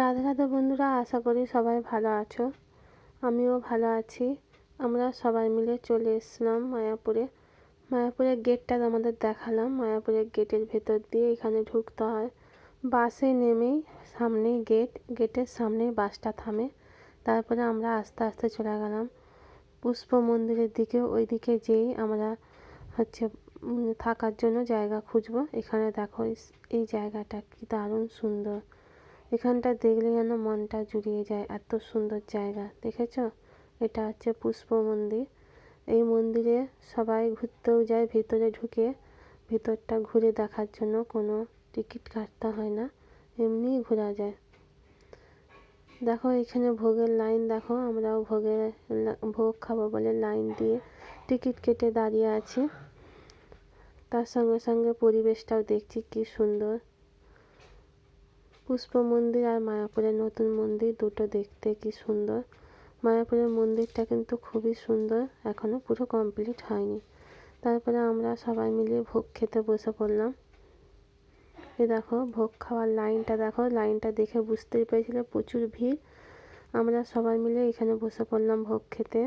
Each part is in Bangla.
রাধে রাধে বন্ধুরা, আশা করি সবাই ভালো আছো। আমিও ভালো আছি। আমরা সবাই মিলে চলে এসেছিলাম মায়াপুরে। মায়াপুরের গেটটা আমাদের দেখালাম। মায়াপুরের গেটের ভেতর দিয়ে এখানে ঢুকতে হয়। বাসে নেমেই সামনেই গেট। গেটের সামনেই বাসটা থামে। তারপরে আমরা আস্তে আস্তে চলে গেলাম। পুষ্প মন্দিরের দিকে ওই দিকে যেই আমরা হচ্ছে থাকার জন্য জায়গা খুঁজবো। এখানে দেখো, এই জায়গাটা কি দারুণ সুন্দর। এখানটা দেখলে যেন মনটা জুড়িয়ে যায়, এত সুন্দর জায়গা। দেখেছ? এটা হচ্ছে পুষ্প মন্দির। এই মন্দিরে সবাই ঘুরতেও যায়, ভিতরে ঢুকে ভিতরটা ঘুরে দেখার জন্য কোনো টিকিট কাটতে হয় না, এমনিই ঘোরা যায়। দেখো, এখানে ভোগের লাইন দেখো, আমরাও ভোগের ভোগ খাব বলে লাইন দিয়ে টিকিট কেটে দাঁড়িয়ে আছি। তার সঙ্গে সঙ্গে পরিবেশটাও দেখছি কি সুন্দর। পুষ্প মন্দির আর মায়াপুরের নতুন মন্দির দুটো দেখতে কি সুন্দর। মায়াপুরের মন্দিরটা কিন্তু খুবই সুন্দর এখনও পুরো কমপ্লিট হয়নি। তারপরে আমরা সবাই মিলে ভোগ খেতে বসে পড়লাম। এ দেখো, ভোগ খাওয়ার লাইনটা দেখো, লাইনটা দেখে বুঝতেই পেরেছিল প্রচুর ভিড়। আমরা সবাই মিলে এখানে বসে পড়লাম ভোগ খেতে।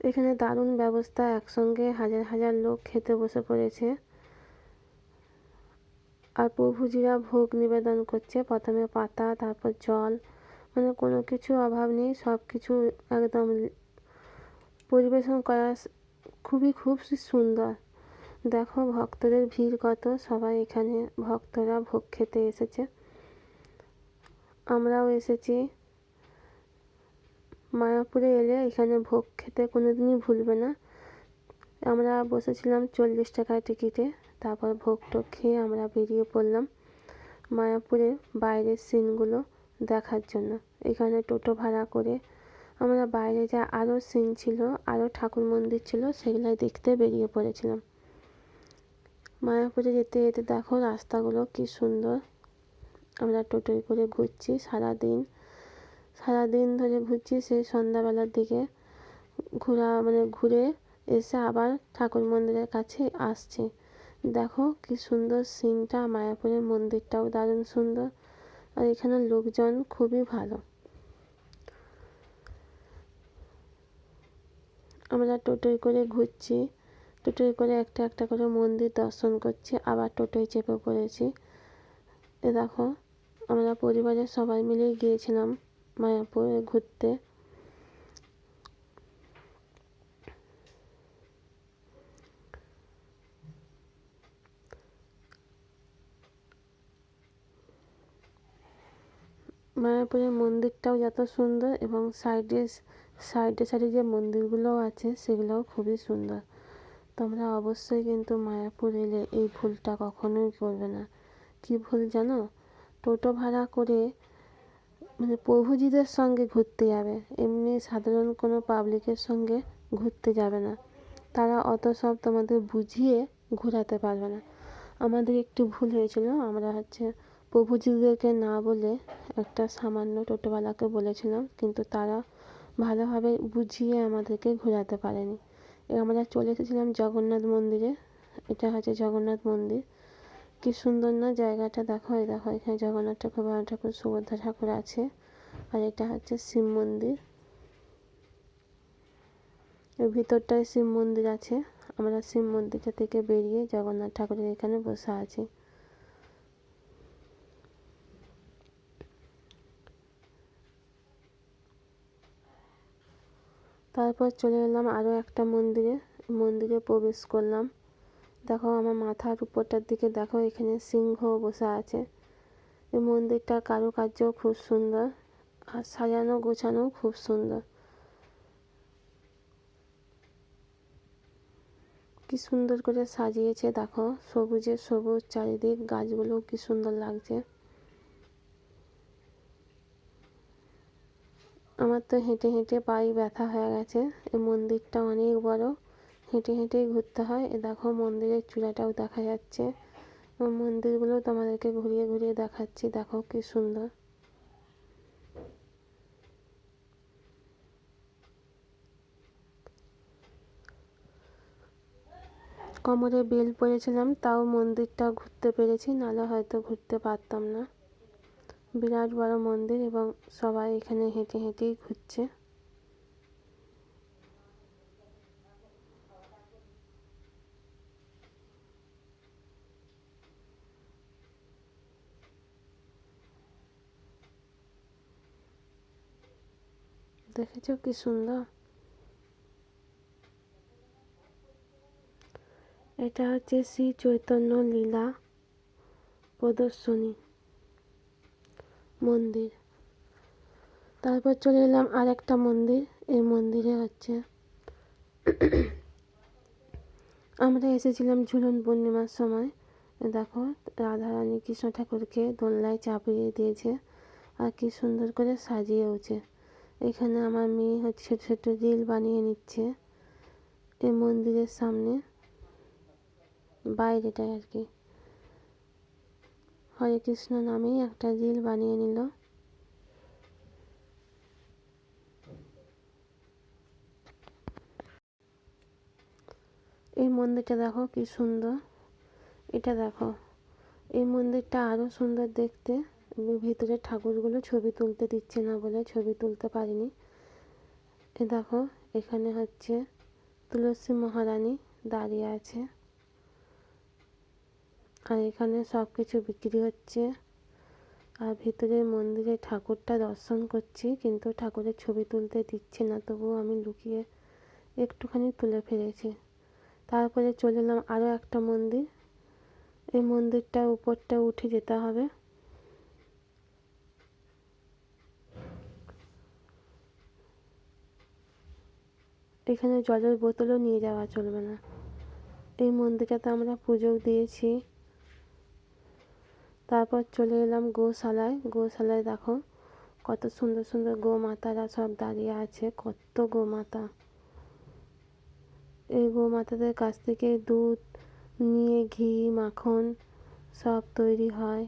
এখানে দারুণ ব্যবস্থা, একসঙ্গে হাজার হাজার লোক খেতে বসে পড়েছে। আর প্রভুজিরা ভোগ নিবেদন করছে। প্রথমে পাতা, তারপর জল মানে কোনো কিছু অভাব নেই সব কিছু একদম পরিবেশন করা খুবই খুব সুন্দর। দেখো ভক্তদের ভিড় কত, সবাই এখানে ভক্তরা ভোগ খেতে এসেছে। আমরাও এসেছি। মায়াপুরে এলে এখানে ভোগ খেতে কোনো দিনই ভুলবে না। আমরা বসেছিলাম চল্লিশ টাকার টিকিটে। তারপর ভোগ টোগ খেয়ে আমরা বেরিয়ে পড়লাম মায়াপুরের বাইরের সিনগুলো দেখার জন্য। এখানে টোটো ভাড়া করে আমরা বাইরে যা আরও সিন ছিল, আরও ঠাকুর মন্দির ছিল সেগুলো দেখতে বেরিয়ে পড়েছিলাম। মায়াপুরে যেতে যেতে দেখো রাস্তাগুলো কি সুন্দর। আমরা টোটোয় করে ঘুরছি সারাদিন। সারাদিন ধরে ঘুরছি সেই সন্ধ্যাবেলার দিকে। ঘোরা মানে ঘুরে এসে আবার ঠাকুর মন্দিরের কাছে আসছি। দেখো কি সুন্দর সিনটা, মায়াপুরের মন্দিরটাও দারুণ সুন্দর। আর এখানে লোকজন খুবই ভালো। আমরা টোটোয় করে ঘুরছি। টোটোয় করে একটা একটা করে মন্দির দর্শন করছি, আবার টোটোয় চেপে পড়েছি। এ দেখো, আমরা পরিবারের সবাই মিলে গিয়েছিলাম মায়াপুরে ঘুরতে। মায়াপুরের মন্দিরটাও যত সুন্দর এবং সাইডে সাইডে সাইডে যে মন্দিরগুলো আছে সেগুলোও খুবই সুন্দর। তোমরা অবশ্যই কিন্তু মায়াপুর এলে এই ভুলটা কখনোই করবে না। কি ভুল জানো? টোটো ভাড়া করে মানে প্রভুজিদের সঙ্গে ঘুরতে যাবে। এমনি সাধারণ কোনো পাবলিকের সঙ্গে ঘুরতে যাবে না। তারা অত সব তোমাদের বুঝিয়ে ঘোরাতে পারবে না। আমাদের একটু ভুল হয়েছিল, আমরা হচ্ছে প্রভুজিদেরকে না বলে একটা সামান্য টোটোওয়ালাকে বলেছিলাম, কিন্তু তারা ভালোভাবে বুঝিয়ে আমাদেরকে ঘোরাতে পারেনি। আমরা চলে এসেছিলাম জগন্নাথ মন্দিরে। এটা হচ্ছে জগন্নাথ মন্দির। কি সুন্দর না জায়গাটা, দেখো এই দেখো, এখানে জগন্নাথ ঠাকুর বাবা ঠাকুর, সুভদ্রা ঠাকুর আছে। আর এটা হচ্ছে শিব মন্দির। এর ভিতরটায় শিব মন্দির আছে। আমরা শিব মন্দিরটা থেকে বেরিয়ে জগন্নাথ ঠাকুরের এখানে বসে আছি। তারপর চলে এলাম আরও একটা মন্দিরে। মন্দিরে প্রবেশ করলাম। দেখো আমার মাথার উপরটার দিকে দেখো, এখানে সিংহ বসে আছে। এই মন্দিরটার কারুকার্য খুব সুন্দর আর সাজানো গোছানো খুব সুন্দর। কি সুন্দর করে সাজিয়েছে, দেখো। সবুজে সবুজ চারিদিক, গাছগুলো কি সুন্দর লাগছে আমার তো হেঁটে হেঁটে পায়ে ব্যথা হয়ে গেছে। এই মন্দিরটা অনেক বড়। হেঁটে হেঁটেই ঘুরতে হয়। এ দেখো মন্দিরের চূড়াটাও দেখা যাচ্ছে। মন্দিরগুলো তোমাদেরকে ঘুরিয়ে ঘুরিয়ে দেখাচ্ছি। দেখো কি সুন্দর। কোমরে বেল পরেছিলাম, তাও মন্দিরটা ঘুরতে পেরেছি। নাহলে হয়তো ঘুরতে পারতাম না। বিরাট বড় মন্দির এবং সবাই এখানে হেঁটে হেঁটেই ঘুরছে। দেখেছ কি সুন্দর? এটা হচ্ছে শ্রী চৈতন্য লীলা প্রদর্শনী। মন্দির। তারপর চলে এলাম আর একটা মন্দির, এই মন্দিরে হচ্ছে আমরা এসেছিলাম ঝুলন পূর্ণিমার সময়। দেখো রাধারানী কৃষ্ণ ঠাকুরকে দোলনায় চাপিয়ে দিয়েছে আর কি সুন্দর করে সাজিয়েওছে। এখানে আমার মেয়ে হচ্ছে ছোটো ছোটো রিল বানিয়ে নিচ্ছে এই মন্দিরের সামনে, বাইরেটায় আর কি। হরে কৃষ্ণ নামেই একটা রিল বানিয়ে নিল। এই মন্দিরটা দেখো কি সুন্দর। এটা দেখো, এই মন্দিরটা আরও সুন্দর দেখতে। ভিতরে ঠাকুরগুলো ছবি তুলতে দিচ্ছে না বলে ছবি তুলতে পারিনি। এ দেখো, এখানে হচ্ছে তুলসী মহারানী দাঁড়িয়ে আছে। আর এখানে সব কিছু বিক্রি হচ্ছে। আর ভিতরে মন্দিরে ঠাকুরটা দর্শন করছি, কিন্তু ঠাকুরের ছবি তুলতে দিচ্ছে না, তবুও আমি লুকিয়ে একটুখানি তুলে ফেলেছি। তারপরে চলে এলাম আরও একটা মন্দির। এই মন্দিরটা উপরটা উঠে যেতে হবে। এখানে জলের বোতলও নিয়ে যাওয়া চলবে না। এই মন্দিরটাতে আমরা পুজো দিয়েছি। তারপর চলে এলাম গোশালায়। গোশালায় দেখো কত সুন্দর সুন্দর গোমাতারা সব দাঁড়িয়ে আছে, কত গোমাতা। এই গোমাতাদের কাছ থেকে দুধ নিয়ে, ঘি, মাখন সব তৈরি হয়।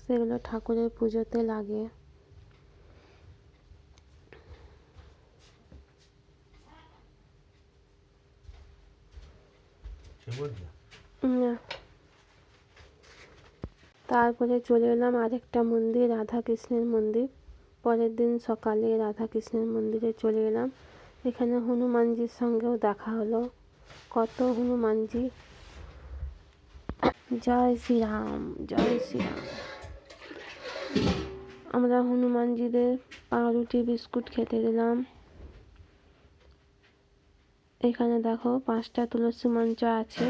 সেগুলো ঠাকুরের পুজোতে লাগে। না। তারপরে চলে এলাম আরেকটা মন্দির রাধা কৃষ্ণের মন্দির। পরের দিন সকালে রাধা কৃষ্ণের মন্দিরে চলে এলাম। এখানে হনুমানজির সঙ্গেও দেখা হলো। কত হনুমানজি? জয় শ্রীরাম জয় শ্রীরাম। আমরা হনুমানজিদের পাউরুটি, বিস্কুট খেতে দিলাম এখানে দেখো পাঁচটা তুলসী মঞ্চ আছে।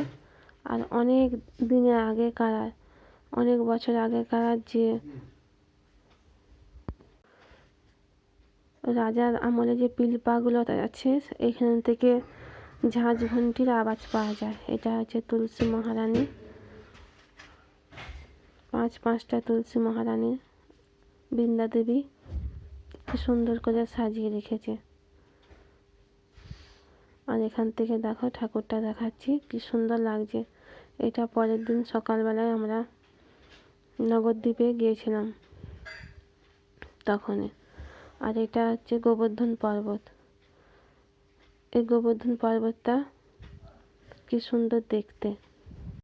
আর অনেক দিনের আগেকার অনেক বছর আগেকার যে রাজার আমলে যে পিলপাগুলো আছে, এখান থেকে ঝাঁঝ ঘন্টির আওয়াজ পাওয়া যায়। এটা হচ্ছে তুলসী মহারানী। পাঁচ পাঁচটা তুলসী মহারানী বৃন্দা দেবী সুন্দর করে সাজিয়ে রেখেছে। আর এখান থেকে দেখো ঠাকুরটা দেখাচ্ছি, কি সুন্দর লাগছে। এটা পরের দিন সকালবেলায় আমরা নবদ্বীপে গিয়েছিলাম তখনই। আর এটা হচ্ছে গোবর্ধন পর্বত। এই গোবর্ধন পর্বতটা কি সুন্দর দেখতে।